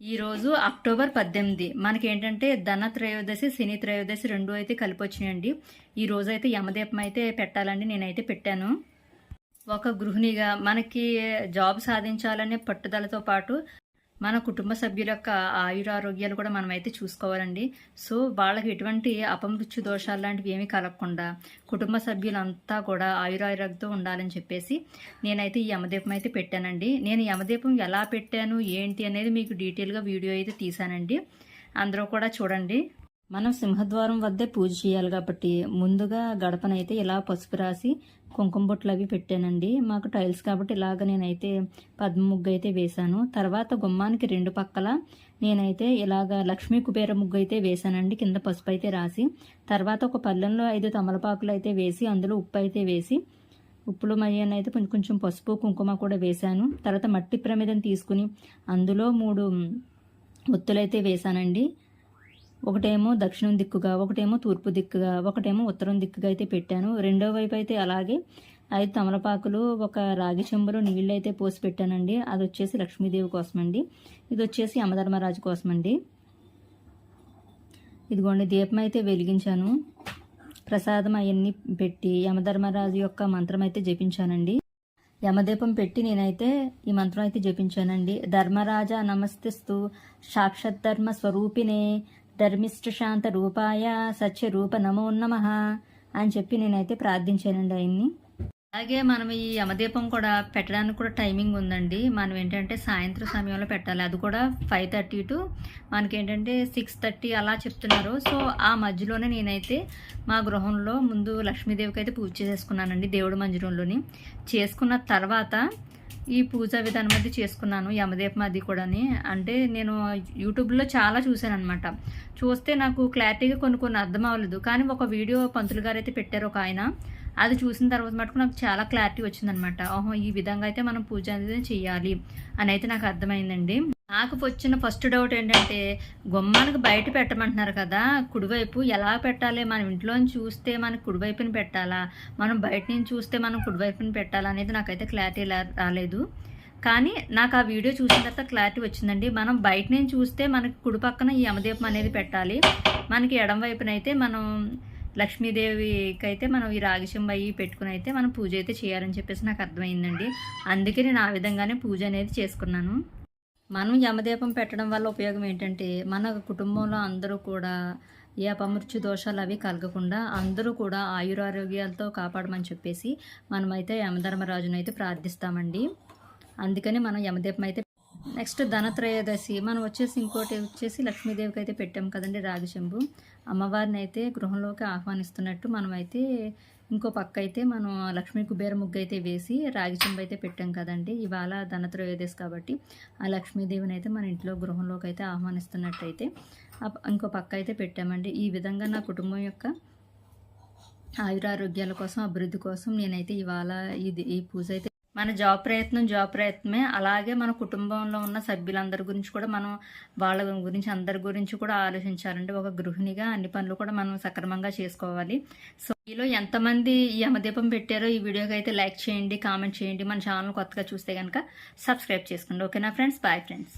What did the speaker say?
ఈరోజు అక్టోబర్ పద్దెనిమిది. మనకి ఏంటంటే ధన త్రయోదశి శని త్రయోదశి రెండు అయితే కలిపి వచ్చినాయండి ఈ రోజు అయితే యమదీపం అయితే పెట్టాలండి నేనైతే పెట్టాను. ఒక గృహిణిగా మనకి జాబ్ సాధించాలనే పట్టుదలతో పాటు మన కుటుంబ సభ్యుల యొక్క ఆయురారోగ్యాలు కూడా మనమైతే చూసుకోవాలండి. సో వాళ్ళకి ఎటువంటి అపమృత్యు దోషాలు లాంటివి ఏమీ కలగకుండా కుటుంబ సభ్యులంతా కూడా ఆయురారోగ్యంతో ఉండాలని చెప్పేసి నేనైతే ఈ యమదీపం అయితే పెట్టానండి. నేను యమదీపం ఎలా పెట్టాను ఏంటి అనేది మీకు డీటెయిల్గా వీడియో అయితే తీసానండి అందరూ కూడా చూడండి. మనం సింహద్వారం వద్దే పూజ చేయాలి కాబట్టి ముందుగా గడపనైతే ఇలా పసుపు రాసి కుంకుమ బొట్లు అవి పెట్టానండి. మాకు టైల్స్ కాబట్టి ఇలాగ నేనైతే పద్మ ముగ్గు అయితే వేశాను. తర్వాత గుమ్మానికి రెండు పక్కల నేనైతే ఇలాగ లక్ష్మీ కుబేర ముగ్గు అయితే వేశానండి. కింద పసుపు అయితే రాసి తర్వాత ఒక పళ్ళెంలో ఐదు తమలపాకులు అయితే వేసి అందులో ఉప్పు అయితే వేసి ఉప్పులు మయ్యాన్ని అయితే కొంచెం కొంచెం పసుపు కుంకుమ కూడా వేశాను. తర్వాత మట్టి ప్రమిదం తీసుకుని అందులో మూడు ఒత్తులైతే వేశానండి. ఒకటేమో దక్షిణం దిక్కుగా ఒకటేమో తూర్పు దిక్కుగా ఒకటేమో ఉత్తరం దిక్కుగా అయితే పెట్టాను. రెండో వైపు అయితే అలాగే ఐదు తమలపాకులు ఒక రాగి చెంబులో నీళ్ళు అయితే పోసి పెట్టానండి. అది వచ్చేసి లక్ష్మీదేవి కోసం అండి ఇది వచ్చేసి యమధర్మరాజు కోసం అండి ఇదిగోండి దీపం అయితే వెలిగించాను. ప్రసాదం అవన్నీ పెట్టి యమధర్మరాజు యొక్క మంత్రం అయితే జపించానండి. యమదీపం పెట్టి నేనైతే ఈ మంత్రం అయితే జపించానండి. ధర్మరాజ నమస్తేస్తూ సాక్షాత్ ధర్మ స్వరూపిణే ధర్మిష్టశాంత రూపాయ సత్య రూప నమో నమ అని చెప్పి నేనైతే ప్రార్థించానండి ఆయన్ని. అలాగే మనం ఈ యమదీపం కూడా పెట్టడానికి కూడా టైమింగ్ ఉందండి. మనం ఏంటంటే సాయంత్రం సమయంలో పెట్టాలి. అది కూడా ఫైవ్ థర్టీ టు మనకేంటంటే సిక్స్ థర్టీ అలా చెప్తున్నారు. సో ఆ మధ్యలోనే నేనైతే మా గృహంలో ముందు లక్ష్మీదేవికి అయితే పూజ చేసేసుకున్నానండి దేవుడి మందిరంలోని. చేసుకున్న తర్వాత ఈ పూజా విధానం అది చేసుకున్నాను యమదీపం అది కూడాని. అంటే నేను యూట్యూబ్లో చాలా చూశాను అనమాట చూస్తే నాకు క్లారిటీగా కొన్ని కొన్ని అర్థం అవ్వలేదు. కానీ ఒక వీడియో పంతులు గారు అయితే పెట్టారు ఒక ఆయన. అది చూసిన తర్వాత మటుకు నాకు చాలా క్లారిటీ వచ్చిందనమాట ఓహో ఈ విధంగా అయితే మనం పూజ అనేది చేయాలి అని అయితే నాకు అర్థమైందండి. నాకు వచ్చిన ఫస్ట్ డౌట్ ఏంటంటే గుమ్మానికి బయట పెట్టమంటున్నారు కదా కుడివైపు ఎలా పెట్టాలి? మనం ఇంట్లో చూస్తే మనకు కుడివైపుని పెట్టాలా? మనం బయట నుంచి చూస్తే మనం కుడివైపుని పెట్టాలా అనేది నాకైతే క్లారిటీ రాలేదు. కానీ నాకు ఆ వీడియో చూసిన తర్వాత క్లారిటీ వచ్చిందండి. మనం బయట నుంచి చూస్తే మనకి కుడి పక్కన ఈ యమదీపం అనేది పెట్టాలి. మనకి ఎడం వైపునైతే అయితే మనం లక్ష్మీదేవికి అయితే మనం ఈ రాగిశంబ అయ్యి పెట్టుకుని అయితే మనం పూజ అయితే చేయాలని చెప్పేసి నాకు అర్థమైందండి. అందుకే నేను ఆ విధంగానే పూజ అనేది చేసుకున్నాను. మనం యమదీపం పెట్టడం వల్ల ఉపయోగం ఏంటంటే మన కుటుంబంలో అందరూ కూడా ఏ అపమృత్యు దోషాలు అవి కలగకుండా అందరూ కూడా ఆయురారోగ్యాలతో కాపాడమని చెప్పేసి మనమైతే యమధర్మరాజునైతే ప్రార్థిస్తామండి. అందుకని మనం యమదీపం అయితే నెక్స్ట్ ధనత్రయోదశి. మనం వచ్చేసి ఇంకోటి వచ్చేసి లక్ష్మీదేవికి అయితే పెట్టాం కదండి రాగిశంభు అమ్మవారిని అయితే గృహంలోకి ఆహ్వానిస్తున్నట్టు మనమైతే ఇంకో పక్క అయితే మనం లక్ష్మీ కుబేర ముగ్గు అయితే వేసి రాగి చెంబు అయితే పెట్టాం కదండి. ఇవాళ ధనత్రయోదశి కాబట్టి ఆ లక్ష్మీదేవిని అయితే మన ఇంట్లో గృహంలోకి అయితే ఆహ్వానిస్తున్నట్టయితే ఇంకో పక్క అయితే పెట్టామండి. ఈ విధంగా నా కుటుంబం యొక్క ఆయురారోగ్యాల కోసం అభివృద్ధి కోసం నేనైతే ఇవాళ ఇది ఈ పూజ అయితే మన జాబ్ ప్రయత్నం జాబ్ ప్రయత్నమే. అలాగే మన కుటుంబంలో ఉన్న సభ్యులందరి గురించి కూడా మనం వాళ్ళ గురించి అందరి గురించి కూడా ఆలోచించాలండి ఒక గృహిణిగా అన్ని పనులు కూడా మనం సక్రమంగా చేసుకోవాలి. సో మీలో ఎంతమంది ఈ యమదీపం పెట్టారో ఈ వీడియోకి అయితే లైక్ చేయండి కామెంట్ చేయండి. మన ఛానల్ కొత్తగా చూస్తే కనుక సబ్స్క్రైబ్ చేసుకోండి. ఓకేనా ఫ్రెండ్స్? Bye friends.